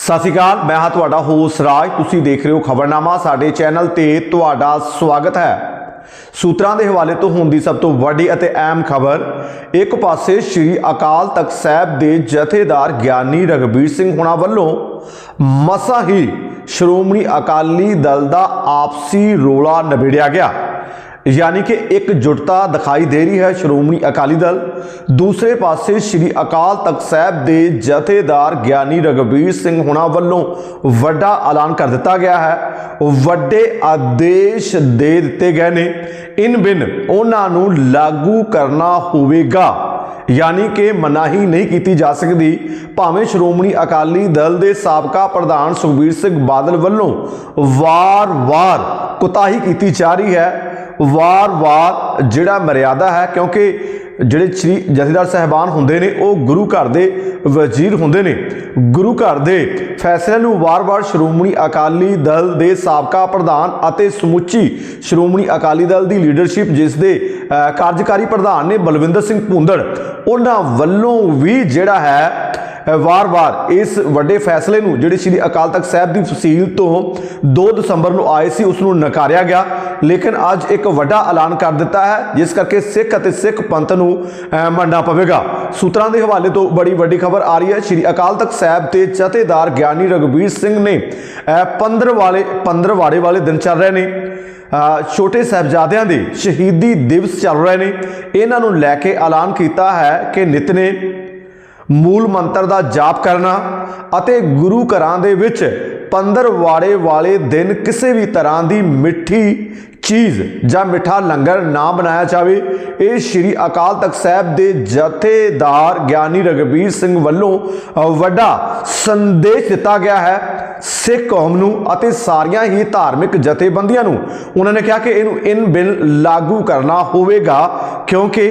ਸਤਿ ਸ਼੍ਰੀ ਅਕਾਲ, ਮੈਂ ਹਾਂ ਤੁਹਾਡਾ ਹੋਸ ਰਾਜ। ਤੁਸੀਂ ਦੇਖ ਰਹੇ ਹੋ ਖਬਰਨਾਮਾ, ਸਾਡੇ ਚੈਨਲ ਤੇ ਤੁਹਾਡਾ ਸਵਾਗਤ ਹੈ। ਸੂਤਰਾਂ ਦੇ ਹਵਾਲੇ ਤੋਂ ਹੋਣ ਦੀ ਸਭ ਤੋਂ ਵੱਡੀ ਅਤੇ ਅਹਿਮ ਖਬਰ, ਇੱਕ ਪਾਸੇ ਸ੍ਰੀ ਅਕਾਲ ਤਖਤ ਸਾਹਿਬ ਦੇ ਜਥੇਦਾਰ ਗਿਆਨੀ ਰਗਬੀਰ ਸਿੰਘ ਹੁਣਾਂ ਵੱਲੋਂ ਮਸਾ ਹੀ ਸ਼੍ਰੋਮਣੀ ਅਕਾਲੀ ਦਲ ਦਾ ਆਪਸੀ ਰੋਲਾ ਨਿਬੇੜਿਆ ਗਿਆ। ਯਾਨੀ ਕਿ ਇੱਕ ਜੁਟਤਾ ਦਿਖਾਈ ਦੇ ਰਹੀ ਹੈ ਸ਼੍ਰੋਮਣੀ ਅਕਾਲੀ ਦਲ। ਦੂਸਰੇ ਪਾਸੇ ਸ੍ਰੀ ਅਕਾਲ ਤਖਤ ਸਾਹਿਬ ਦੇ ਜਥੇਦਾਰ ਗਿਆਨੀ ਰਗਬੀਰ ਸਿੰਘ ਹੁਣਾਂ ਵੱਲੋਂ ਵੱਡਾ ਐਲਾਨ ਕਰ ਦਿੱਤਾ ਗਿਆ ਹੈ। ਵੱਡੇ ਆਦੇਸ਼ ਦੇ ਦਿੱਤੇ ਗਏ ਨੇ। ਇਨ ਬਿਨ ਉਹਨਾਂ ਨੂੰ ਲਾਗੂ ਕਰਨਾ ਹੋਵੇਗਾ। ਯਾਨੀ ਕਿ ਮਨਾਹੀ ਨਹੀਂ ਕੀਤੀ ਜਾ ਸਕਦੀ। ਭਾਵੇਂ ਸ਼੍ਰੋਮਣੀ ਅਕਾਲੀ ਦਲ ਦੇ ਸਾਬਕਾ ਪ੍ਰਧਾਨ ਸੁਖਬੀਰ ਸਿੰਘ ਬਾਦਲ ਵੱਲੋਂ ਵਾਰ-ਵਾਰ ਕੁਤਾਹੀ ਕੀਤੀ ਜਾ ਰਹੀ ਹੈ। ਵਾਰ-ਵਾਰ ਜਿਹੜਾ ਮਰਿਆਦਾ ਹੈ, ਕਿਉਂਕਿ ਜਿਹੜੇ ਸ੍ਰੀ ਜਥੇਦਾਰ ਸਹਿਬਾਨ ਹੁੰਦੇ ਨੇ, ਉਹ ਗੁਰੂ ਘਰ ਦੇ ਵਜ਼ੀਰ ਹੁੰਦੇ ਨੇ। ਗੁਰੂ ਘਰ ਦੇ ਫੈਸਲੇ ਨੂੰ ਵਾਰ-ਵਾਰ ਸ਼੍ਰੋਮਣੀ ਅਕਾਲੀ ਦਲ ਦੇ ਸਾਬਕਾ ਪ੍ਰਧਾਨ ਅਤੇ ਸਮੁੱਚੀ ਸ਼੍ਰੋਮਣੀ ਅਕਾਲੀ ਦਲ ਦੀ ਲੀਡਰਸ਼ਿਪ, ਜਿਸ ਦੇ ਕਾਰਜਕਾਰੀ ਪ੍ਰਧਾਨ ਨੇ ਬਲਵਿੰਦਰ ਸਿੰਘ ਭੁੰਦੜ, ਉਹਨਾਂ ਵੱਲੋਂ ਵੀ ਜਿਹੜਾ ਹੈ ਵਾਰ-ਵਾਰ ਇਸ ਵੱਡੇ ਫੈਸਲੇ ਨੂੰ ਜਿਹੜੇ ਸ੍ਰੀ ਅਕਾਲ ਤਖਤ ਸਾਹਿਬ ਦੀ ਫਸੀਲ ਤੋਂ 2 ਦਸੰਬਰ ਨੂੰ ਆਏ ਸੀ ਉਸ ਨੂੰ ਨਕਾਰਿਆ ਗਿਆ। ਲੇਕਿਨ ਅੱਜ ਇੱਕ ਵੱਡਾ ਐਲਾਨ ਕਰ ਦਿੱਤਾ ਹੈ, ਜਿਸ ਕਰਕੇ ਸਿੱਖ ਅਤੇ ਸਿੱਖ ਪੰਥ ਨੂੰ ਮੰਨਣਾ ਪਵੇਗਾ। ਸੂਤਰਾਂ ਦੇ ਹਵਾਲੇ ਤੋਂ ਬੜੀ ਵੱਡੀ ਖਬਰ ਆ ਰਹੀ ਹੈ, ਸ੍ਰੀ ਅਕਾਲ ਤਖਤ ਸਾਹਿਬ ਤੇ ਜਥੇਦਾਰ ਗਿਆਨੀ ਰਗਵੀਰ ਸਿੰਘ ਨੇ 15 ਵਾਲੇ 15 ਵਾੜੇ ਵਾਲੇ ਦਿਨ ਚੱਲ ਰਹੇ ਨੇ। ਛੋਟੇ ਸਾਹਿਬਜ਼ਾਦਿਆਂ ਦੇ ਸ਼ਹੀਦੀ ਦਿਵਸ ਚੱਲ ਰਹੇ ਨੇ। ਇਹਨਾਂ ਨੂੰ ਲੈ ਕੇ ਐਲਾਨ ਕੀਤਾ ਹੈ ਕਿ ਨਿਤਨੇ ਮੂਲ ਮੰਤਰ ਦਾ ਜਾਪ ਕਰਨਾ ਅਤੇ ਗੁਰੂ ਘਰਾਂ ਦੇ ਵਿੱਚ ਪੰਦਰਵਾੜੇ ਵਾਲੇ ਦਿਨ ਕਿਸੇ ਵੀ ਤਰ੍ਹਾਂ ਦੀ ਮਿੱਠੀ ਚੀਜ਼ ਜਾਂ ਮਿੱਠਾ ਲੰਗਰ ਨਾ ਬਣਾਇਆ ਜਾਵੇ, ਇਹ ਸ੍ਰੀ ਅਕਾਲ ਤਖਤ ਸਾਹਿਬ ਦੇ ਜਥੇਦਾਰ ਗਿਆਨੀ ਰਗਬੀਰ ਸਿੰਘ ਵੱਲੋਂ ਵੱਡਾ ਸੰਦੇਸ਼ ਦਿੱਤਾ ਗਿਆ ਹੈ ਸਿੱਖ ਕੌਮ ਨੂੰ ਅਤੇ ਸਾਰੀਆਂ ਹੀ ਧਾਰਮਿਕ ਜਥੇਬੰਦੀਆਂ ਨੂੰ। ਉਹਨਾਂ ਨੇ ਕਿਹਾ ਕਿ ਇਹਨੂੰ ਇਨ ਬਿਲ ਲਾਗੂ ਕਰਨਾ ਹੋਵੇਗਾ, ਕਿਉਂਕਿ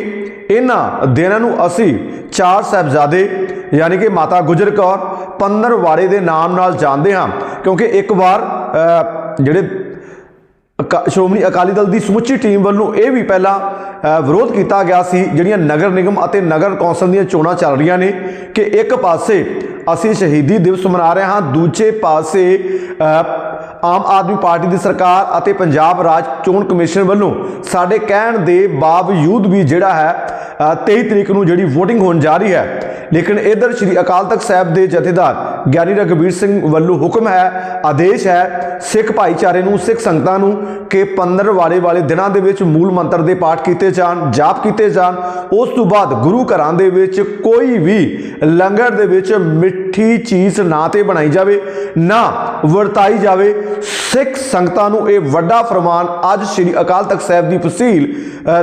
ਇਹਨਾਂ ਦਿਨਾਂ ਨੂੰ ਅਸੀਂ ਚਾਰ ਸਾਹਿਬਜ਼ਾਦੇ ਯਾਨੀ ਕਿ ਮਾਤਾ ਗੁਜਰ ਕੌਰ ਪੰਦਰ ਵਾੜੇ ਦੇ ਨਾਮ ਨਾਲ ਜਾਣਦੇ ਹਾਂ, ਕਿਉਂਕਿ ਇੱਕ ਵਾਰ ਜਿਹੜੇ ਸ਼੍ਰੋਮਣੀ ਅਕਾਲੀ ਦਲ ਦੀ ਸਮੁੱਚੀ ਟੀਮ ਵੱਲੋਂ ਇਹ ਵੀ ਪਹਿਲਾਂ ਵਿਰੋਧ ਕੀਤਾ ਗਿਆ ਸੀ ਜਿਹੜੀਆਂ ਨਗਰ ਨਿਗਮ ਅਤੇ ਨਗਰ ਕੌਂਸਲ ਦੀਆਂ ਚੋਣਾਂ ਚੱਲ ਰਹੀਆਂ ਨੇ ਕਿ ਇੱਕ ਪਾਸੇ ਅਸੀਂ ਸ਼ਹੀਦੀ ਦਿਵਸ ਮਨਾ ਰਹੇ ਹਾਂ ਦੂਜੇ ਪਾਸੇ ਆਮ ਆਦਮੀ ਪਾਰਟੀ ਦੀ ਸਰਕਾਰ ਅਤੇ ਪੰਜਾਬ ਰਾਜ ਚੋਣ ਕਮਿਸ਼ਨ ਵੱਲੋਂ ਸਾਡੇ ਕਹਿਣ ਦੇ ਬਾਵਜੂਦ ਵੀ ਜਿਹੜਾ ਹੈ ਅ, 23 ਤਰੀਕ ਨੂੰ ਜਿਹੜੀ VOTING ਹੋਣ ਜਾ ਰਹੀ ਹੈ ਲੇਕਿਨ ਇਧਰ ਸ੍ਰੀ ਅਕਾਲ ਤਖਤ ਸਾਹਿਬ ਦੇ ਜਥੇਦਾਰ ਗਿਆਨੀ ਰਗਬੀਰ ਸਿੰਘ ਵੱਲੋਂ ਹੁਕਮ ਹੈ ਆਦੇਸ਼ ਹੈ ਸਿੱਖ ਭਾਈਚਾਰੇ ਨੂੰ, ਸਿੱਖ ਸੰਗਤਾਂ ਨੂੰ ਕਿ 15 ਵਾੜੇ ਵਾਲੇ ਦਿਨਾਂ ਦੇ ਵਿੱਚ ਮੂਲ ਮੰਤਰ ਦੇ ਪਾਠ ਕੀਤੇ ਜਾਣ, ਜਾਪ ਕੀਤੇ ਜਾਣ, ਉਸ ਤੋਂ ਬਾਅਦ ਗੁਰੂ ਘਰਾਂ ਦੇ ਵਿੱਚ ਕੋਈ ਵੀ ਲੰਗਰ ਦੇ ਵਿੱਚ ਮਿੱਠੀ ਚੀਜ਼ ਨਾ ਤੇ ਬਣਾਈ ਜਾਵੇ, ਨਾ ਵਰਤਾਈ ਜਾਵੇ। ਸਿੱਖ ਸੰਗਤਾਂ ਨੂੰ ਇਹ ਵੱਡਾ ਫਰਮਾਨ ਅੱਜ ਸ੍ਰੀ ਅਕਾਲ ਤਖਤ ਸਾਹਿਬ ਦੀ ਫਸੀਲ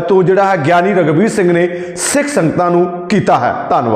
ਤੋਂ ਜਿਹੜਾ ਹੈ ਗਿਆਨੀ ਰਗਬੀਰ ਸਿੰਘ ਨੇ ਸਿੱਖ ਸੰਗਤਾਂ ਨੂੰ ਕੀਤਾ ਹੈ। ਧੰਨਵਾਦ।